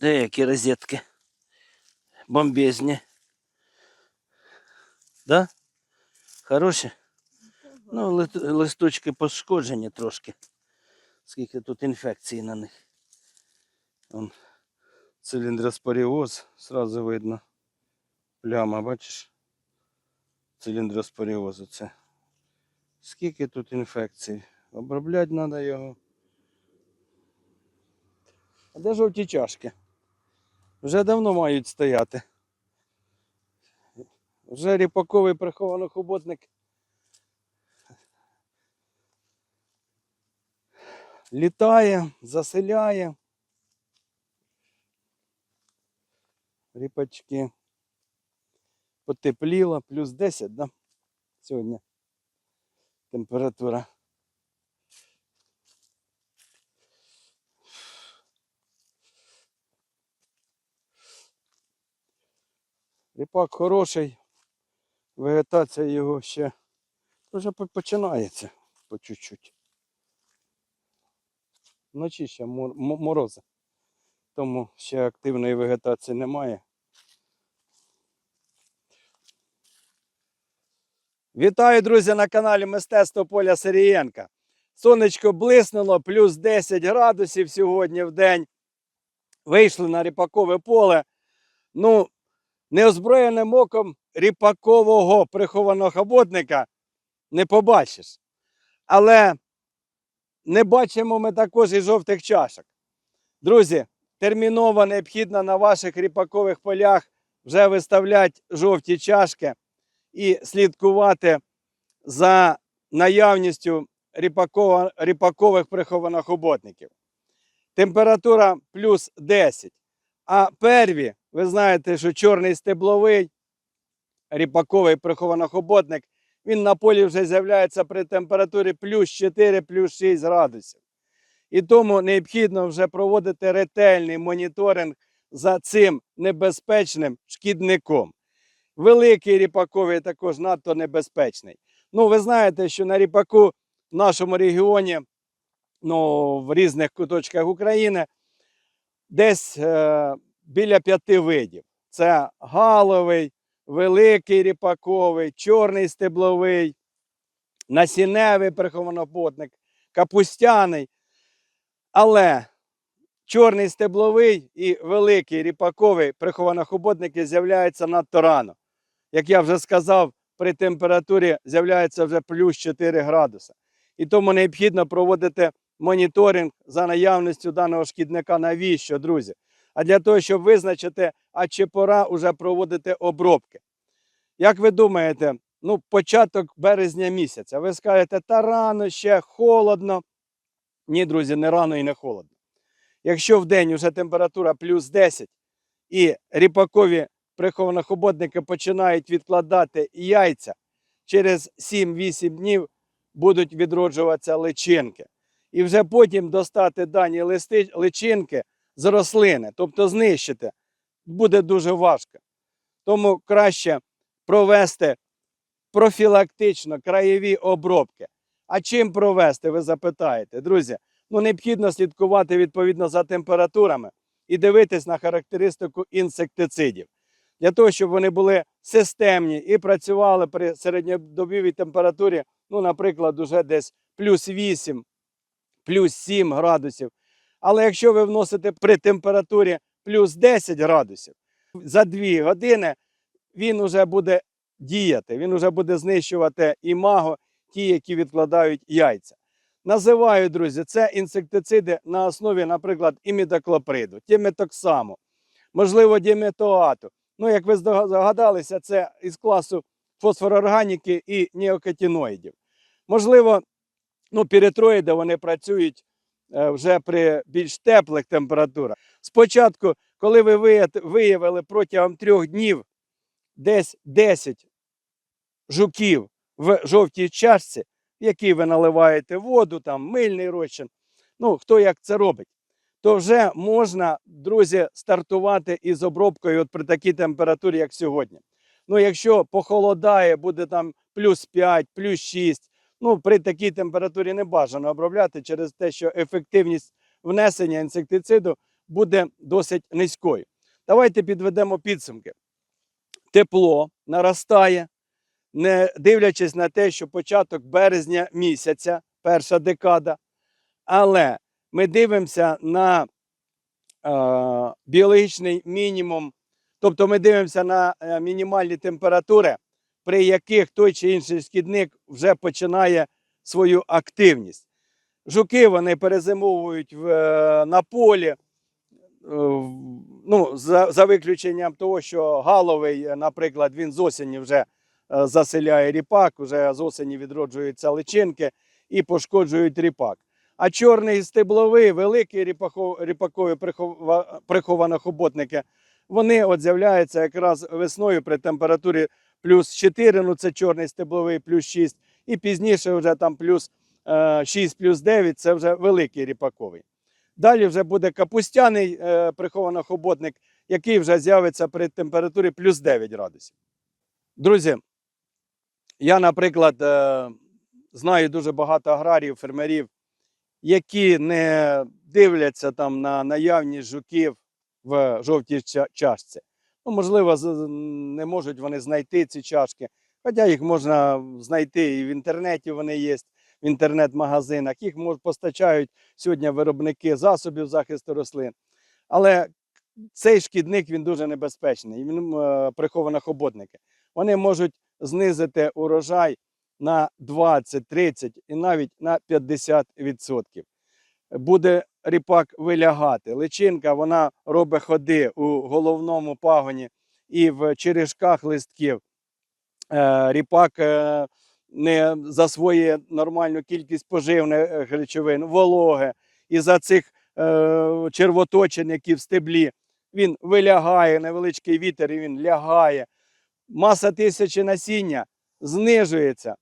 Деякі розетки. Бомбезні. Да? Хороші? Ну, листочки пошкоджені трошки. Скільки тут інфекцій на них. Вон циліндроспоріоз, сразу видно. Пляма, бачиш? Циліндроспоріозу це. Скільки тут інфекцій? Обробляти треба його. А де жовті чашки? Вже давно мають стояти. Вже ріпаковий прихованохоботник літає, заселяє. Ріпачки. Потепліло, плюс 10, да? Сьогодні температура. Ріпак хороший, вегетація його ще вже починається по чуть-чуть. Вночі ще мор- морози, тому ще активної вегетації немає. Вітаю, друзі, на каналі Мистецтво Поля Сирієнка. Сонечко блиснуло, плюс 10 градусів сьогодні в день. Вийшли на ріпакове поле. Ну, неозброєним оком ріпакового прихованого хоботника не побачиш. Але не бачимо ми також і жовтих чашок. Друзі, терміново необхідно на ваших ріпакових полях вже виставляти жовті чашки і слідкувати за наявністю ріпакових прихованих хоботників. Температура плюс 10. А перві, ви знаєте, що чорний стебловий ріпаковий прихованохоботник, він на полі вже з'являється при температурі плюс 4, плюс 6 градусів. І тому необхідно вже проводити ретельний моніторинг за цим небезпечним шкідником. Великий ріпаковий також надто небезпечний. Ну, ви знаєте, що на ріпаку в нашому регіоні, ну, в різних куточках України, десь е, біля п'яти видів. Це галовий, великий ріпаковий, чорний стебловий, насінневий прихованопотник, капустяний. Але чорний стебловий і великий ріпаковий прихованохоботники з'являються надто рано. Як я вже сказав, при температурі з'являється вже плюс 4 градуси. І тому необхідно проводити моніторинг за наявністю даного шкідника. Навіщо, друзі? А для того, щоб визначити, а чи пора вже проводити обробки. Як ви думаєте, ну, початок березня місяця, ви скажете, та рано ще холодно. Ні, друзі, не рано і не холодно. Якщо в день вже температура плюс 10 і ріпакові прихованохоботники починають відкладати яйця, через 7-8 днів будуть відроджуватися личинки. І вже потім достати дані листи, личинки з рослини, тобто знищити, буде дуже важко. Тому краще провести профілактично краєві обробки. А чим провести, ви запитаєте, друзі? Ну, необхідно слідкувати відповідно за температурами і дивитись на характеристику інсектицидів. Для того, щоб вони були системні і працювали при середньодобовій температурі, ну, наприклад, уже десь плюс 8, плюс 7 градусів. Але якщо ви вносите при температурі плюс 10 градусів, за 2 години він вже буде діяти, він вже буде знищувати імаго, ті, які відкладають яйця. Називаю, друзі, це інсектициди на основі, наприклад, імідоклоприду, тіметоксаму, можливо, діметоату. Ну, як ви здогадалися, це із класу фосфорорганіки і неокотиноїдів. Можливо, ну, піритроїди вони працюють вже при більш теплих температурах. Спочатку, коли ви виявили протягом трьох днів десь 10 жуків в жовтій чашці, в якій ви наливаєте воду, там мильний розчин, ну хто як це робить, то вже можна, друзі, стартувати із обробкою от при такій температурі, як сьогодні. Ну, якщо похолодає, буде там плюс 5, плюс 6, ну при такій температурі не бажано обробляти через те, що ефективність внесення інсектициду буде досить низькою. Давайте підведемо підсумки. Тепло наростає, не дивлячись на те, що початок березня місяця, перша декада, але ми дивимося на е, біологічний мінімум, тобто ми дивимося на е, мінімальні температури, при яких той чи інший шкідник вже починає свою активність. Жуки вони перезимовують в, е, на полі, е, ну, за, за виключенням того, що галовий, е, наприклад, він з осені вже заселяє ріпак, вже з осені відроджуються личинки і пошкоджують ріпак. А чорний стебловий, ріпахо- ріпакові прихова- прихованохоботники, вони от з'являються якраз весною при температурі плюс 4, ну це чорний стебловий, плюс 6, і пізніше вже там плюс е, 6, плюс 9, це вже великий ріпаковий. Далі вже буде капустяний е, прихованохоботник, який вже з'явиться при температурі плюс 9 градусів. Друзі, я, наприклад, е, знаю дуже багато аграріїв, фермерів, які не дивляться там на наявність жуків в жовтій чашці. Ну, можливо, не можуть вони знайти ці чашки, хоча їх можна знайти і в інтернеті вони є, в інтернет-магазинах. Їх постачають сьогодні виробники засобів захисту рослин. Але цей шкідник він дуже небезпечний. Він е, прихованохоботники. Вони можуть знизити урожай на 20, 30 і навіть на 50%. Буде ріпак вилягати. Личинка вона робить ходи у головному пагоні і в черешках листків. Е, Ріпак е, не засвоює нормальну кількість поживних речовин, вологи. І за цих е, червоточин, які в стеблі, він вилягає, невеличкий вітер, і він лягає. Маса тисячі насіння знижується.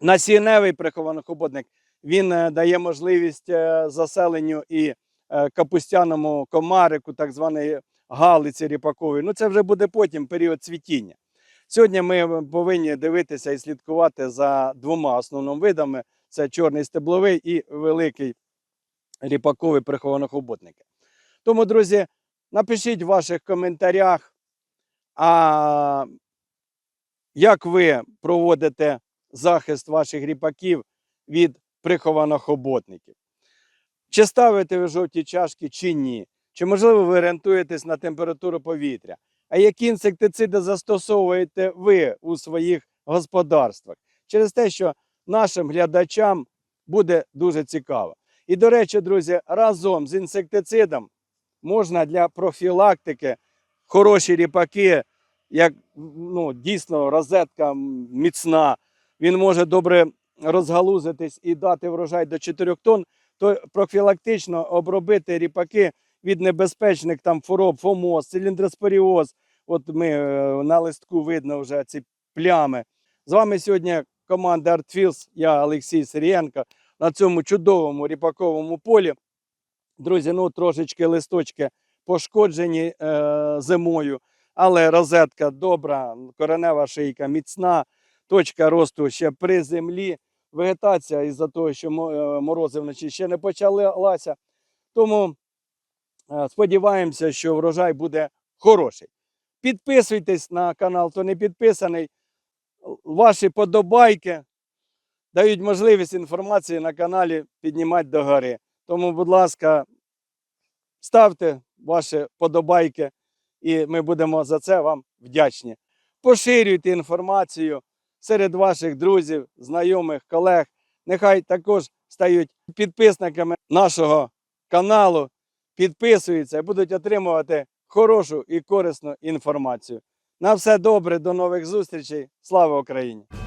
Насінневий прихованохоботник він е, дає можливість е, заселенню і е, капустяному комарику, так званої галиці ріпакової. Ну це вже буде потім період цвітіння. Сьогодні ми повинні дивитися і слідкувати за двома основними видами: це чорний стебловий і великий ріпаковий прихованохоботники. Тому, друзі, напишіть в ваших коментарях, а як ви проводите захист ваших ріпаків від прихованохоботників? Чи ставите ви жовті чашки, чи ні? Чи можливо ви орієнтуєтесь на температуру повітря? А які інсектициди застосовуєте ви у своїх господарствах? Через те, що нашим глядачам буде дуже цікаво. І, до речі, друзі, разом з інсектицидом можна для профілактики хороші ріпаки, як ну, дійсно розетка міцна, він може добре розгалузитись і дати врожай до 4 тонн, то профілактично обробити ріпаки від небезпечних там хвороб, фомоз, циліндроспоріоз. От ми е, на листку видно вже ці плями. З вами сьогодні команда ArtFields, я Олексій Сирієнко на цьому чудовому ріпаковому полі. Друзі, ну трошечки листочки пошкоджені е, зимою, але розетка добра, коренева шийка міцна, точка росту ще при землі. Вегетація із-за того, що е, морози вночі ще не почалася. Тому е, сподіваємося, що врожай буде хороший. Підписуйтесь на канал, хто не підписаний. Ваші подобайки дають можливість інформації на каналі піднімати до гори. Тому, будь ласка, ставте ваші подобайки, і ми будемо за це вам вдячні. Поширюйте інформацію серед ваших друзів, знайомих, колег. Нехай також стають підписниками нашого каналу, підписуються і будуть отримувати хорошу і корисну інформацію. На все добре, до нових зустрічей. Слава Україні!